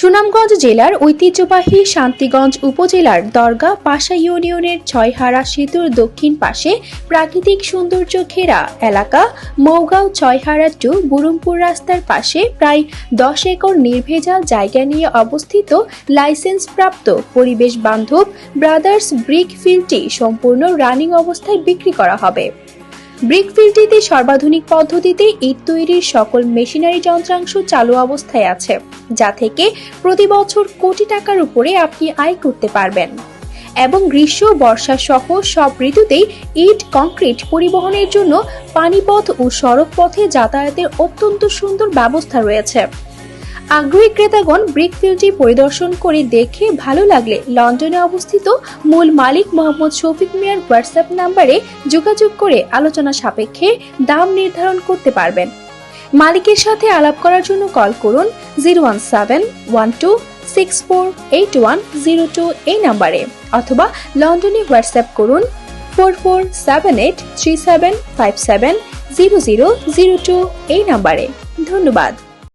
সুনামগঞ্জ জেলার ঐতিহ্যবাহী শান্তিগঞ্জ উপজেলার দরগা পাশা ইউনিয়নের ছয়হারা সেতুর দক্ষিণ পাশে প্রাকৃতিক সৌন্দর্য ঘেরা এলাকা। মৌগাঁও ছয়হারা টু বুরুমপুর রাস্তার পাশে প্রায় দশ একর নির্ভেজাল জায়গা নিয়ে অবস্থিত লাইসেন্সপ্রাপ্ত পরিবেশ বান্ধব ব্রাদার্স ব্রিক ফিল্ডটি সম্পূর্ণ রানিং অবস্থায় বিক্রি করা হবে। ব্রিক ফিল্ডটিতে সর্বাধুনিক পদ্ধতিতে ইট তৈরির সকল মেশিনারি যন্ত্রাংশ চালু অবস্থায় আছে, যা থেকে প্রতি বছর কোটি টাকার উপরে আপনি আয় করতে পারবেন। এবং গ্রীষ্ম, বর্ষা সহ সব ঋতুতেই ইট কংক্রিট পরিবহনের জন্য পানিপথ ও সড়ক পথে যাতায়াতের অত্যন্ত সুন্দর ব্যবস্থা রয়েছে। আগ্রহী ক্রেতাগণ ব্রিকফিল্ডটি পরিদর্শন করে দেখে ভালো লাগলে লন্ডনে অবস্থিত মূল মালিক মোহাম্মদ শফিক মিয়ার হোয়াটসঅ্যাপ নাম্বারে যোগাযোগ করে আলোচনা সাপেক্ষে দাম নির্ধারণ করতে পারবেন। মালিকের সাথে আলাপ করার জন্য কল করুন zero one seven one two six four eight one zero two এই নাম্বারে অথবা লন্ডনে হোয়াটসঅ্যাপ করুন four four seven eight three seven five seven zero zero zero two এই নাম্বারে। ধন্যবাদ।